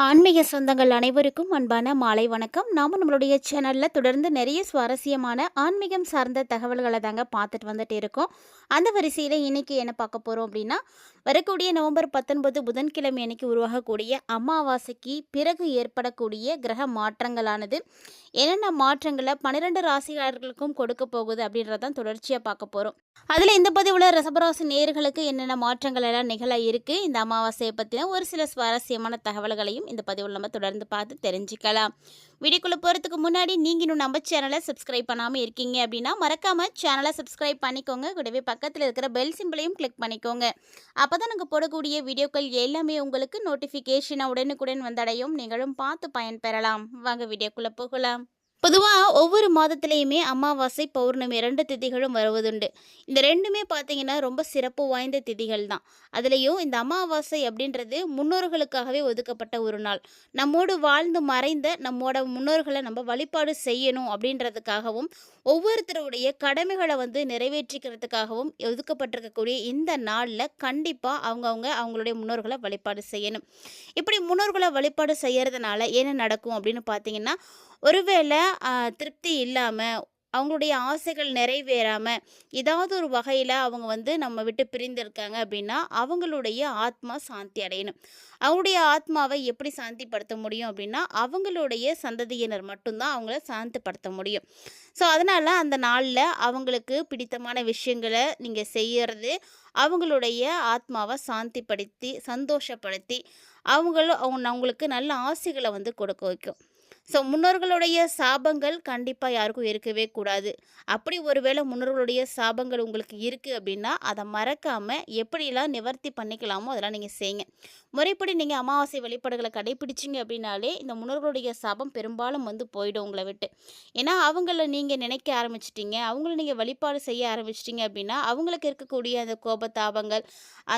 ஆன்மீக சொந்தங்கள் அனைவருக்கும் அன்பான மாலை வணக்கம். நாம நம்மளுடைய சேனலில் தொடர்ந்து நிறைய சுவாரஸ்யமான ஆன்மீகம் சார்ந்த தகவல்களை தாங்க பார்த்துட்டு வந்துட்டு இருக்கோம். அந்த வரிசையில் இன்னைக்கு என்ன பார்க்க போகிறோம் அப்படின்னா வரக்கூடிய நவம்பர் பத்தொன்பது புதன்கிழமை அன்னைக்கு உருவாகக்கூடிய அமாவாசைக்கு பிறகு ஏற்படக்கூடிய கிரக மாற்றங்களானது என்னென்ன மாற்றங்களை பன்னிரெண்டு ராசிகாரர்களுக்கும் கொடுக்க போகுது அப்படின்றதான் தொடர்ச்சியாக பார்க்க போகிறோம் அதில் இந்த பதிவில் ரசபராசி நேர்களுக்கு என்னென்ன மாற்றங்கள் எல்லாம் நிகழ இருக்குது இந்த அமாவாசையை பற்றின ஒரு சில சுவாரஸ்யமான தகவல்களையும் இந்த பதிவில் நம்ம தொடர்ந்து பார்த்து தெரிஞ்சுக்கலாம். வீடியோக்குள்ளே போகிறதுக்கு முன்னாடி நீங்கள் இன்னும் நம்ம சேனலை சப்ஸ்கிரைப் பண்ணாமல் இருக்கீங்க அப்படின்னா மறக்காமல் சேனலை சப்ஸ்கிரைப் பண்ணிக்கோங்க. கூடவே பக்கத்தில் இருக்கிற பெல் சிம்பிளையும் கிளிக் பண்ணிக்கோங்க. அப்போ தான் நாங்கள் போடக்கூடிய வீடியோக்கள் எல்லாமே உங்களுக்கு நோட்டிஃபிகேஷனாக உடனுக்குடன் வந்தடையும். நீங்களும் பார்த்து பயன்பெறலாம் வாங்க வீடியோக்குள்ளே போகலாம். பொதுவாக ஒவ்வொரு மாதத்துலேயுமே அமாவாசை பௌர்ணமி ரெண்டு திதிகளும் வருவதுண்டு. இந்த ரெண்டுமே பார்த்தீங்கன்னா ரொம்ப சிறப்பு வாய்ந்த திதிகள் தான். அதுலேயும் இந்த அமாவாசை அப்படின்றது முன்னோர்களுக்காகவே ஒதுக்கப்பட்ட ஒரு நாள். நம்மோடு வாழ்ந்து மறைந்த நம்மோட முன்னோர்களை நம்ம வழிபாடு செய்யணும் அப்படின்றதுக்காகவும் ஒவ்வொருத்தருடைய கடமைகளை வந்து நிறைவேற்றிக்கிறதுக்காகவும் ஒதுக்கப்பட்டிருக்கக்கூடிய இந்த நாளில் கண்டிப்பாக அவங்கவுங்க அவங்களுடைய முன்னோர்களை வழிபாடு செய்யணும். இப்படி முன்னோர்களை வழிபாடு செய்கிறதுனால என்ன நடக்கும் அப்படின்னு பார்த்தீங்கன்னா ஒருவேளை திருப்தி இல்லாமல் அவங்களுடைய ஆசைகள் நிறைவேறாமல் ஏதாவது ஒரு வகையில் அவங்க வந்து நம்ம விட்டு பிரிந்திருக்காங்க அப்படின்னா அவங்களுடைய ஆத்மா சாந்தி அடையணும். அவங்களுடைய ஆத்மாவை எப்படி சாந்திப்படுத்த முடியும் அப்படின்னா அவங்களுடைய சந்ததியினர் மட்டும்தான் அவங்கள சாந்திப்படுத்த முடியும். ஸோ அதனால் அந்த நாளில் அவங்களுக்கு பிடித்தமான விஷயங்களை நீங்கள் செய்கிறது அவங்களுடைய ஆத்மாவை சாந்திப்படுத்தி சந்தோஷப்படுத்தி அவங்களும் அவங்க அவங்களுக்கு நல்ல ஆசைகளை வந்து கொடுக்க வைக்கும். ஸோ முன்னோர்களுடைய சாபங்கள் கண்டிப்பாக யாருக்கும் இருக்கவே கூடாது. அப்படி ஒருவேளை முன்னோர்களுடைய சாபங்கள் உங்களுக்கு இருக்குது அப்படின்னா அதை மறக்காமல் எப்படிலாம் நிவர்த்தி பண்ணிக்கலாமோ அதெல்லாம் நீங்கள் செய்யுங்க. முறைப்படி நீங்கள் அமாவாசை வழிபாடுகளை கடைபிடிச்சிங்க அப்படின்னாலே இந்த முன்னோர்களுடைய சாபம் பெரும்பாலும் வந்து போயிடும் உங்களை விட்டு. ஏன்னா அவங்கள நீங்கள் நினைக்க ஆரம்பிச்சிட்டிங்க அவங்கள நீங்கள் வழிபாடு செய்ய ஆரம்பிச்சிட்டிங்க அப்படின்னா அவங்களுக்கு இருக்கக்கூடிய அந்த கோபத்தாபங்கள்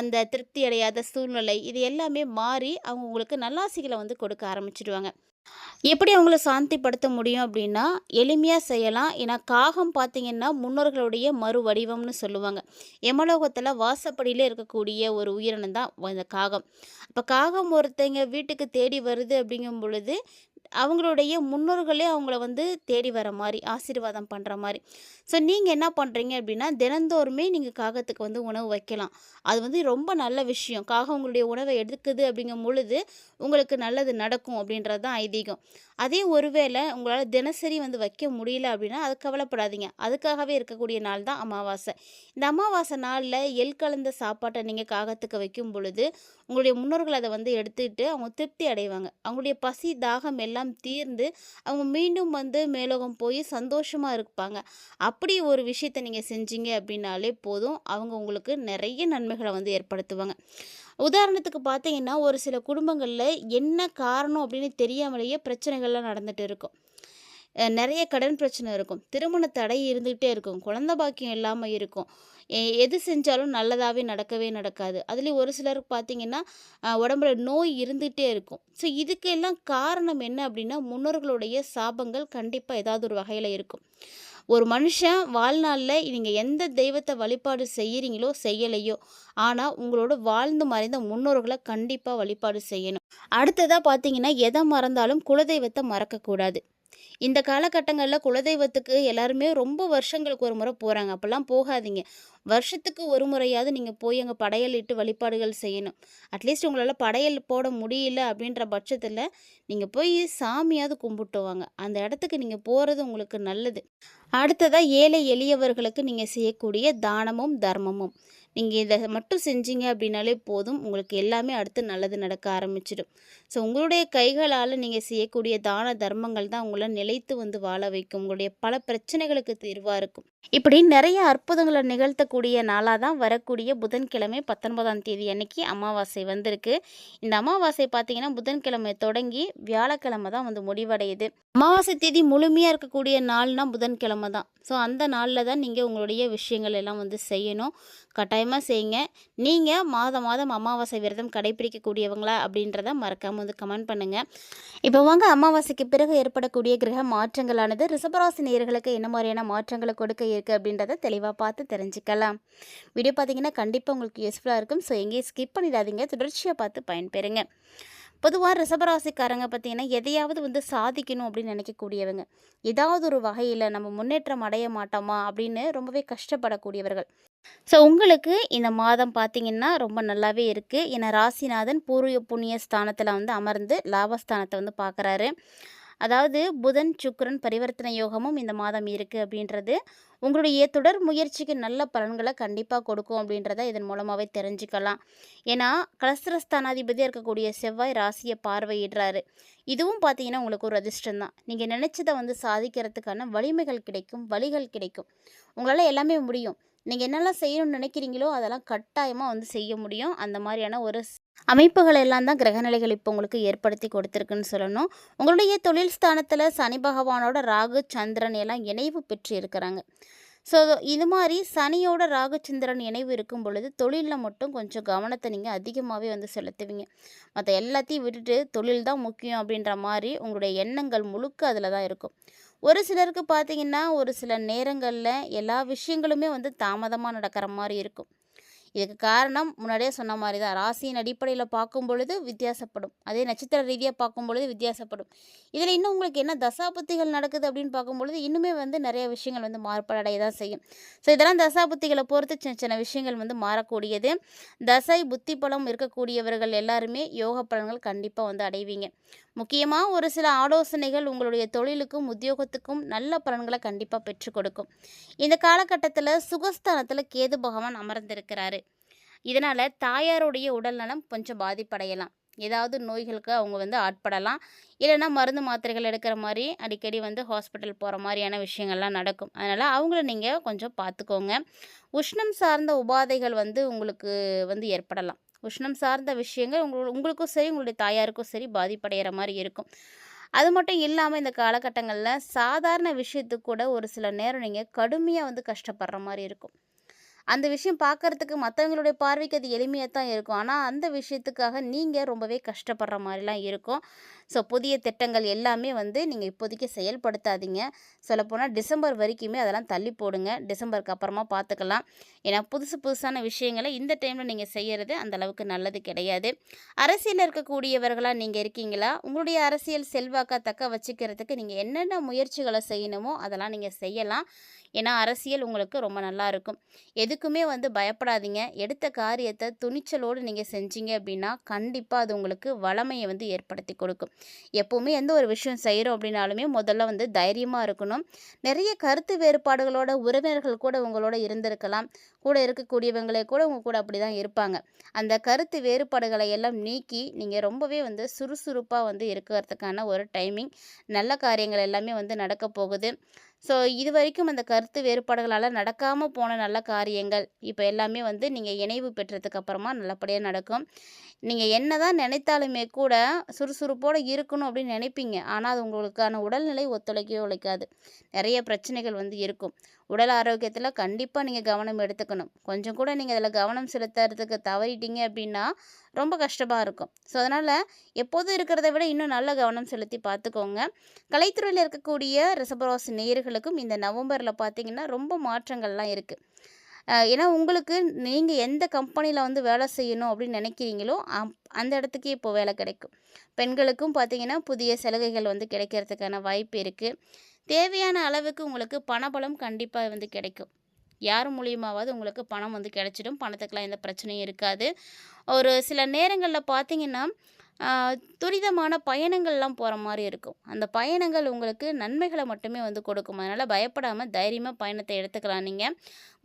அந்த திருப்தி அடையாத சூழ்நிலை இது எல்லாமே மாறி அவங்க உங்களுக்கு நல்லாசிகளை வந்து கொடுக்க ஆரம்பிச்சிடுவாங்க. எப்படி அவங்கள சாந்திப்படுத்த முடியும் அப்படின்னா எளிமையாக செய்யலாம். ஏன்னா காகம் பார்த்திங்கன்னா முன்னோர்களுடைய மறு வடிவம்னு சொல்லுவாங்க. எமலோகத்தில் வாசப்படியிலே இருக்கக்கூடிய ஒரு உயிரினம் தான் இந்த காகம். இப்போ காகம் ஒருத்தங்க வீட்டுக்கு தேடி வருது அப்படிங்கும் பொழுது அவங்களுடைய முன்னோர்களே அவங்கள வந்து தேடி வர மாதிரி ஆசீர்வாதம் பண்ணுற மாதிரி ஸோ நீங்கள் என்ன பண்ணுறீங்க அப்படின்னா தினந்தோறுமே நீங்கள் காகத்துக்கு வந்து உணவு வைக்கலாம். அது வந்து ரொம்ப நல்ல விஷயம். காகம் உங்களுடைய உணவை எடுக்குது அப்படிங்கும் பொழுது உங்களுக்கு நல்லது நடக்கும் அப்படின்றது தான் ஐதீகம். அதே ஒருவேளை உங்களால் தினசரி வந்து வைக்க முடியல அப்படின்னா அது கவலைப்படாதீங்க. அதுக்காகவே இருக்கக்கூடிய நாள் தான் அமாவாசை. இந்த அமாவாசை நாளில் எள் கலந்த சாப்பாட்டை நீங்கள் காகத்துக்கு வைக்கும் பொழுது உங்களுடைய முன்னோர்கள் அதை வந்து எடுத்துக்கிட்டு அவங்க திருப்தி அடைவாங்க. அவங்களுடைய பசி தாகம் எல்லாம் எல்லாம் தீர்ந்து அவங்க மீண்டும் வந்து மேலோகம் போய் சந்தோஷமாக இருப்பாங்க. அப்படி ஒரு விஷயத்தை நீங்கள் செஞ்சீங்க அப்படின்னாலே போதும். அவங்க உங்களுக்கு நிறைய நன்மைகளை வந்து ஏற்படுத்துவாங்க. உதாரணத்துக்கு பார்த்தீங்கன்னா ஒரு சில குடும்பங்களில் என்ன காரணம் அப்படின்னு தெரியாமலேயே பிரச்சனைகள்லாம் நடந்துகிட்டு இருக்கும். நிறைய கடன் பிரச்சனை இருக்கும். திருமண தடை இருந்துக்கிட்டே இருக்கும். குழந்த பாக்கியம் இல்லாமல் இருக்கும். எது செஞ்சாலும் நல்லதாகவே நடக்கவே நடக்காது. அதுலேயும் ஒரு சிலருக்கு பார்த்தீங்கன்னா உடம்புல நோய் இருந்துகிட்டே இருக்கும். ஸோ இதுக்கெல்லாம் காரணம் என்ன அப்படின்னா முன்னோர்களுடைய சாபங்கள் கண்டிப்பாக ஏதாவது ஒரு வகையில் இருக்கும். ஒரு மனுஷன் வாழ்நாளில் நீங்கள் எந்த தெய்வத்தை வழிபாடு செய்கிறீங்களோ செய்யலையோ ஆனால் உங்களோட வாழ்ந்து மறைந்த முன்னோர்களை கண்டிப்பாக வழிபாடு செய்யணும். அடுத்ததாக பார்த்தீங்கன்னா எதை மறந்தாலும் குலதெய்வத்தை மறக்கக்கூடாது. இந்த காலகட்டங்களில் குலதெய்வத்துக்கு எல்லாருமே ரொம்ப வருஷங்களுக்கு ஒரு முறை போகிறாங்க அப்போல்லாம் போகாதீங்க. வருஷத்துக்கு ஒரு முறையாவது நீங்கள் போய் அங்கே படையல் இட்டு வழிபாடுகள் செய்யணும். அட்லீஸ்ட் உங்களால் படையல் போட முடியல அப்படின்ற பட்சத்தில் நீங்கள் போய் சாமியாவது கும்பிட்டு வாங்க. அந்த இடத்துக்கு நீங்கள் போகிறது உங்களுக்கு நல்லது. அடுத்ததாக ஏழை எளியவர்களுக்கு நீங்கள் செய்யக்கூடிய தானமும் தர்மமும். நீங்கள் இதை மட்டும் செஞ்சீங்க அப்படின்னாலே போதும். உங்களுக்கு எல்லாமே அடுத்து நல்லது நடக்க ஆரம்பிச்சிடும். ஸோ உங்களுடைய கைகளால் நீங்கள் செய்யக்கூடிய தான தர்மங்கள் தான் உங்களை நிலைத்து வந்து வாழ வைக்கும். உங்களுடைய பல பிரச்சனைகளுக்கு தீர்வாக இருக்கும். இப்படி நிறைய அற்புதங்களை நிகழ்த்தக்கூடிய நாளாக தான் வரக்கூடிய புதன்கிழமை பத்தொன்பதாம் தேதி அன்னைக்கு அமாவாசை வந்திருக்கு. இந்த அமாவாசை பார்த்தீங்கன்னா புதன்கிழமை தொடங்கி வியாழக்கிழமை தான் வந்து முடிவடையுது. அமாவாசை தேதி முழுமையாக இருக்கக்கூடிய நாள்னால் புதன்கிழமை தான். ஸோ அந்த நாளில் தான் நீங்கள் உங்களுடைய விஷயங்கள் எல்லாம் வந்து செய்யணும். கட்டாயமாக செய்யுங்க. நீங்கள் மாதம் மாதம் அமாவாசை விரதம் கடைபிடிக்கக்கூடியவங்களா அப்படின்றத மறக்காமல் வந்து கமெண்ட் பண்ணுங்கள் இப்போ வாங்க அமாவாசைக்கு பிறகு ஏற்படக்கூடிய கிரக மாற்றங்களானது ரிசபராசி நேர்களுக்கு என்ன மாதிரியான மாற்றங்களை கொடுக்க இருக்குது அப்படின்றத தெளிவாக பார்த்து தெரிஞ்சுக்கலாம். வீடியோ பார்த்தீங்கன்னா கண்டிப்பாக உங்களுக்கு யூஸ்ஃபுல்லாக இருக்கும். ஸோ எங்கேயும் ஸ்கிப் பண்ணிடாதீங்க. தொடர்ச்சியாக பார்த்து பயன்பெறுங்க. பொதுவாக ரிசபராசிக்காரங்க பார்த்தீங்கன்னா, எதையாவது வந்து சாதிக்கணும் அப்படின்னு நினைக்கக்கூடியவங்க. ஏதாவது ஒரு வகையில் நம்ம முன்னேற்றம் அடைய மாட்டோமா அப்படின்னு ரொம்பவே கஷ்டப்படக்கூடியவர்கள். ஸோ உங்களுக்கு இந்த மாதம் பார்த்திங்கன்னா ரொம்ப நல்லாவே இருக்குது ஏன்னா ராசிநாதன் பூர்வ புண்ணிய ஸ்தானத்தில் வந்து அமர்ந்து லாபஸ்தானத்தை வந்து பார்க்குறாரு. அதாவது புதன், சுக்கரன் பரிவர்த்தனை யோகமும் இந்த மாதம் இருக்குது அப்படின்றது, உங்களுடைய தொடர் முயற்சிக்கு நல்ல பலன்களை கண்டிப்பாக கொடுக்கும் அப்படின்றத இதன் மூலமாகவே தெரிஞ்சுக்கலாம். ஏன்னா, கலஸ்திரஸ்தானாதிபதியாக இருக்கக்கூடிய செவ்வாய் ராசியை பார்வையிடுறாரு. இதுவும் பார்த்தீங்கன்னா, உங்களுக்கு ஒரு அதிர்ஷ்டம் தான். நீங்கள் நினச்சதை வந்து சாதிக்கிறதுக்கான வலிமைகள் கிடைக்கும், வழிகள் கிடைக்கும். உங்களால் எல்லாமே முடியும். நீங்கள் என்னெல்லாம் செய்யணும்னு நினைக்கிறீங்களோ, அதெல்லாம் கட்டாயமாக வந்து செய்ய முடியும். அந்த மாதிரியான ஒரு அமைப்புகள் எல்லாம் தான் கிரகநிலைகள் இப்போ உங்களுக்கு ஏற்படுத்தி கொடுத்துருக்குன்னு சொல்லணும். உங்களுடைய தொழில் ஸ்தானத்தில் சனி பகவானோட ராகு, சந்திரன் எல்லாம் இணைவு பெற்று இருக்கிறாங்க. ஸோ இது மாதிரி சனியோட ராகு, சந்திரன் இணைவு இருக்கும் பொழுது, தொழிலில் மட்டும் கொஞ்சம் கவனத்தை நீங்கள் அதிகமாகவே வந்து செலுத்துவீங்க. மற்ற எல்லாத்தையும் விட்டுட்டு தொழில் தான் முக்கியம் அப்படின்ற மாதிரி உங்களுடைய எண்ணங்கள் முழுக்க அதில் தான் இருக்கும். ஒரு சிலருக்கு பார்த்தீங்கன்னா, ஒரு சில நேரங்களில் எல்லா விஷயங்களுமே வந்து தாமதமாக நடக்கிற மாதிரி இருக்கும். இதுக்கு காரணம் முன்னாடியே சொன்ன மாதிரி தான். ராசியின் அடிப்படையில் பார்க்கும் பொழுது வித்தியாசப்படும். அதே நட்சத்திர ரீதியாக பார்க்கும் பொழுது வித்தியாசப்படும். இதில் இன்னும் உங்களுக்கு என்ன தசாபுத்திகள் நடக்குது அப்படின்னு பார்க்கும்பொழுது, இன்னுமே வந்து நிறைய விஷயங்கள் வந்து மாறுபாடடைய தான் செய்யும். ஸோ இதெல்லாம் தசாபுத்திகளை பொறுத்து சின்ன சின்ன விஷயங்கள் வந்து மாறக்கூடியது. தசை, புத்தி பலம் இருக்கக்கூடியவர்கள் எல்லாருமே யோக பலன்கள் கண்டிப்பாக வந்து அடைவீங்க. முக்கியமாக ஒரு சில ஆலோசனைகள் உங்களுடைய தொழிலுக்கும், உத்தியோகத்துக்கும் நல்ல பலன்களை கண்டிப்பாக பெற்றுக் கொடுக்கும். இந்த காலகட்டத்தில் சுகஸ்தானத்தில் கேது பகவான் அமர்ந்திருக்கிறாரு. இதனால் தாயாருடைய உடல்நலம் கொஞ்சம் பாதிப்படையலாம். ஏதாவது நோய்களுக்கு அவங்க வந்து ஆட்படலாம். இல்லைன்னா மருந்து மாத்திரைகள் எடுக்கிற மாதிரி அடிக்கடி வந்து ஹாஸ்பிட்டல் போகிற மாதிரியான விஷயங்கள்லாம் நடக்கும். அதனால் அவங்கள நீங்கள் கொஞ்சம் பார்த்துக்கோங்க. உஷ்ணம் சார்ந்த உபாதைகள் வந்து உங்களுக்கு வந்து ஏற்படலாம். உஷ்ணம் சார்ந்த விஷயங்கள் உங்க உங்களுக்கும் சரி, உங்களுடைய தாயாருக்கும் சரி பாதிப்படைகிற மாதிரி இருக்கும். அது மட்டும் இல்லாமல் இந்த காலகட்டங்களில் சாதாரண விஷயத்துக்கு கூட ஒரு சில நேரம் நீங்கள் கடுமையாக வந்து கஷ்டப்படுற மாதிரி இருக்கும். அந்த விஷயம் பார்க்கறதுக்கு மற்றவங்களுடைய பார்வைக்கு அது எளிமையாக தான் இருக்கும். ஆனால் அந்த விஷயத்துக்காக நீங்கள் ரொம்பவே கஷ்டப்படுற மாதிரிலாம் இருக்கும். ஸோ புதிய திட்டங்கள் எல்லாமே வந்து நீங்கள் இப்போதைக்கு செயல்படுத்தாதீங்க. சொல்லப்போனால் டிசம்பர் வரைக்குமே அதெல்லாம் தள்ளி போடுங்க. டிசம்பருக்கு அப்புறமா பார்த்துக்கலாம். ஏன்னா, புதுசு புதுசான விஷயங்களை இந்த டைமில் நீங்கள் செய்கிறது அந்த அளவுக்கு நல்லது கிடையாது. அரசியலில் இருக்கக்கூடியவர்களாக நீங்கள் இருக்கீங்களா? உங்களுடைய அரசியல் செல்வாக்கை தக்க வச்சுக்கிறதுக்கு நீங்கள் என்னென்ன முயற்சிகளை செய்யணுமோ, அதெல்லாம் நீங்கள் செய்யலாம். ஏன்னா, அரசியல் உங்களுக்கு ரொம்ப நல்லாருக்கும். எதுக்குமே வந்து பயப்படாதீங்க. எடுத்த காரியத்தை துணிச்சலோடு நீங்கள் செஞ்சீங்க அப்படின்னா, கண்டிப்பாக அது உங்களுக்கு வளமையை வந்து ஏற்படுத்தி கொடுக்கும். எப்போவுமே எந்த ஒரு விஷயம் செய்கிறோம் அப்படின்னாலுமே முதல்ல வந்து தைரியமாக இருக்கணும். நிறைய கருத்து வேறுபாடுகளோட உறவினர்கள் கூட உங்களோட இருந்திருக்கலாம். கூட இருக்கக்கூடியவங்களே கூட உங்கள் கூட அப்படிதான் இருப்பாங்க. அந்த கருத்து வேறுபாடுகளை எல்லாம் நீக்கி, நீங்கள் ரொம்பவே வந்து சுறுசுறுப்பாக வந்து இருக்கிறதுக்கான ஒரு டைமிங். நல்ல காரியங்கள் எல்லாமே வந்து நடக்கப் போகுது. ஸோ இது வரைக்கும் அந்த கருத்து வேறுபாடுகளால் நடக்காமல் போன நல்ல காரியங்கள், இப்போ எல்லாமே வந்து நீங்கள் இணைவு பெற்றதுக்கு அப்புறமா நல்லபடியாக நடக்கும். என்ன தான் நினைத்தாலுமே கூட சுறுசுறுப்போட இருக்கணும் அப்படின்னு நினைப்பீங்க. ஆனால் அது உங்களுக்கான உடல்நிலை ஒத்துழைக்கவே உழைக்காது. நிறைய பிரச்சனைகள் வந்து இருக்கும். உடல் ஆரோக்கியத்தில் கண்டிப்பாக நீங்கள் கவனம் எடுத்துக்கணும். கொஞ்சம் கூட நீங்கள் அதில் கவனம் செலுத்துறதுக்கு தவறிட்டீங்க அப்படின்னா, ரொம்ப கஷ்டமாக இருக்கும். ஸோ அதனால் எப்போதும் இருக்கிறத விட இன்னும் நல்ல கவனம் செலுத்தி பார்த்துக்கோங்க. கலைத்துறையில் இருக்கக்கூடிய ரிஷபராசி நேயர்களுக்கும் இந்த நவம்பரில் பார்த்தீங்கன்னா, ரொம்ப மாற்றங்கள்லாம் இருக்குது ஏன்னா உங்களுக்கு நீங்கள் எந்த கம்பெனியில் வந்து வேலை செய்யணும் அப்படின்னு நினைக்கிறீங்களோ, அப் அந்த இடத்துக்கே இப்போ வேலை கிடைக்கும். பெண்களுக்கும் பார்த்தீங்கன்னா, புதிய சலுகைகள் வந்து கிடைக்கிறதுக்கான வாய்ப்பு இருக்குது தேவையான அளவுக்கு உங்களுக்கு பணபலம் கண்டிப்பாக வந்து கிடைக்கும். யார் மூலியமாவது உங்களுக்கு பணம் வந்து கிடச்சிடும் பணத்துக்கெலாம் எந்த பிரச்சனையும் இருக்காது. ஒரு சில நேரங்களில் பார்த்தீங்கன்னா, துரிதமான பயணங்கள்லாம் போகிற மாதிரி இருக்கும். அந்த பயணங்கள் உங்களுக்கு நன்மைகளை மட்டுமே வந்து கொடுக்கும். அதனால் பயப்படாமல் தைரியமாக பயணத்தை எடுத்துக்கலாம் நீங்கள்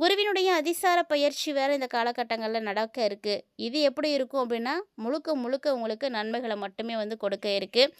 குருவினுடைய அதிசார பயிற்சி வேறு இந்த காலகட்டங்களில் நடக்க இருக்குது இது எப்படி இருக்கும் அப்படின்னா, முழுக்க முழுக்க உங்களுக்கு நன்மைகளை மட்டுமே வந்து கொடுக்க இருக்குது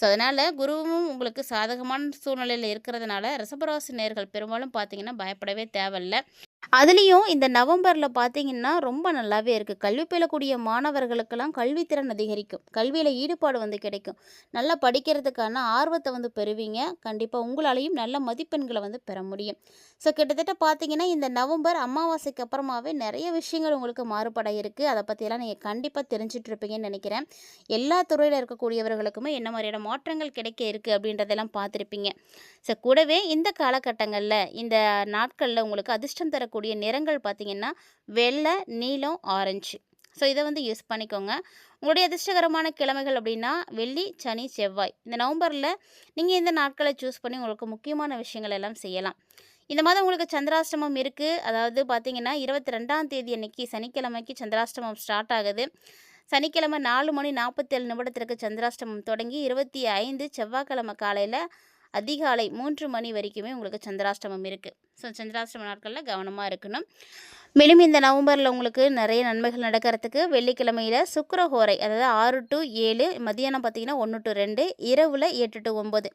ஸோ அதனால் குருவும் உங்களுக்கு சாதகமான சூழ்நிலையில் இருக்கிறதுனால, ரசபராசி நேர்கள் பெரும்பாலும் பார்த்தீங்கன்னா, பயப்படவே தேவையில்ல. அதுலேயும் இந்த நவம்பரில் பார்த்தீங்கன்னா, ரொம்ப நல்லாவே இருக்குது கல்வி பயிலக்கூடிய மாணவர்களுக்கெல்லாம் கல்வித்திறன் அதிகரிக்கும். கல்வியில் ஈடுபாடு வந்து கிடைக்கும். நல்லா படிக்கிறதுக்கான ஆர்வத்தை வந்து பெறுவீங்க. கண்டிப்பாக உங்களாலையும் நல்ல மதிப்பெண்களை வந்து பெற முடியும். ஸோ கிட்டத்தட்ட பார்த்தீங்கன்னா, இந்த நவம்பர் அமாவாசைக்கு அப்புறமாவே நிறைய விஷயங்கள் உங்களுக்கு மாறுபட இருக்குது அதை பற்றியெல்லாம் நீங்கள் கண்டிப்பாக தெரிஞ்சிட்ருப்பீங்கன்னு நினைக்கிறேன் எல்லா துறையில் இருக்கக்கூடியவர்களுக்குமே என்ன மாதிரியான மாற்றங்கள் கிடைக்க இருக்குது அப்படின்றதெல்லாம் பார்த்துருப்பீங்க ஸோ கூடவே இந்த காலகட்டங்களில் இந்த நாட்களில் உங்களுக்கு அதிர்ஷ்டம் தர தரக்கூடிய நிறங்கள் பார்த்திங்கன்னா வெள்ளை நீலம், ஆரஞ்சு. ஸோ இதை வந்து யூஸ் பண்ணிக்கோங்க. உங்களுடைய அதிர்ஷ்டகரமான கிழமைகள் அப்படின்னா வெள்ளி சனி செவ்வாய். இந்த நவம்பரில் நீங்கள் இந்த நாட்களை சூஸ் பண்ணி உங்களுக்கு முக்கியமான விஷயங்கள் எல்லாம் செய்யலாம். இந்த மாதம் உங்களுக்கு சந்திராஷ்டமம் இருக்குது அதாவது பார்த்தீங்கன்னா இருபத்தி ரெண்டாம் தேதி அன்னைக்கு சனிக்கிழமைக்கு சந்திராஷ்டமம் ஸ்டார்ட் ஆகுது. சனிக்கிழமை நாலு மணி நாற்பத்தேழு நிமிடத்திற்கு சந்திராஷ்டமம் தொடங்கி இருபத்தி ஐந்து செவ்வாய்க்கிழமை காலையில் அதிகாலை மூன்று மணி வரைக்குமே உங்களுக்கு சந்திராஷ்டமம் இருக்குது ஸோ சந்திராசிரம நாட்களில் கவனமாக இருக்கணும். மேலும் இந்த நவம்பரில் உங்களுக்கு நிறைய நன்மைகள் நடக்கிறதுக்கு வெள்ளிக்கிழமையில் சுக்கரஹோரை அதாவது ஆறு டு ஏழு மதியானம் பார்த்தீங்கன்னா ஒன்று டு ரெண்டு இரவில் எட்டு டு ஒம்பது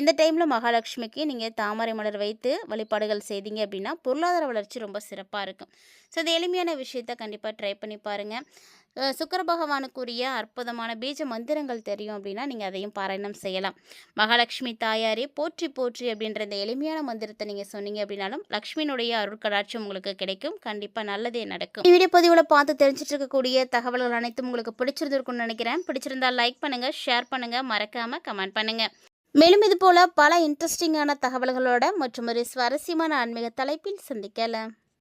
இந்த டைமில் மகாலட்சுமிக்கு நீங்கள் தாமரை மலர் வைத்து வழிபாடுகள் செய்தீங்க அப்படின்னா பொருளாதார வளர்ச்சி ரொம்ப சிறப்பாக இருக்கும். ஸோ இது எளிமையான விஷயத்தை கண்டிப்பாக ட்ரை பண்ணி பாருங்கள் சுக்கர பகவானுக்குரிய அற்புதமான பீஜ மந்திரங்கள் தெரியும் அப்படின்னா நீங்கள் அதையும் பாராயணம் செய்யலாம். மகாலட்சுமி தாயாரே போற்றி போற்றி அப்படின்ற இந்த எளிமையான மந்திரத்தை நீங்கள் சொன்னீங்க அப்படின்னாலும் லக்ஷ்மியினுடைய அருட்கடாட்சியம் உங்களுக்கு கிடைக்கும். கண்டிப்பாக நல்லதே நடக்கும். வீடியோ பதிவில் பார்த்து தெரிஞ்சிட்டு இருக்கக்கூடிய தகவல்கள் அனைத்தும் உங்களுக்கு பிடிச்சிருந்துருக்கும்னு நினைக்கிறேன். பிடிச்சிருந்தால் லைக் பண்ணுங்கள் ஷேர் பண்ணுங்கள் மறக்காமல் கமெண்ட் பண்ணுங்கள் மேலும் இது போல பல இன்ட்ரெஸ்டிங்கான தகவல்களோட மற்றும் ஒரு சுவாரஸ்யமான ஆன்மீக தலைப்பில் சந்திக்கலாம்.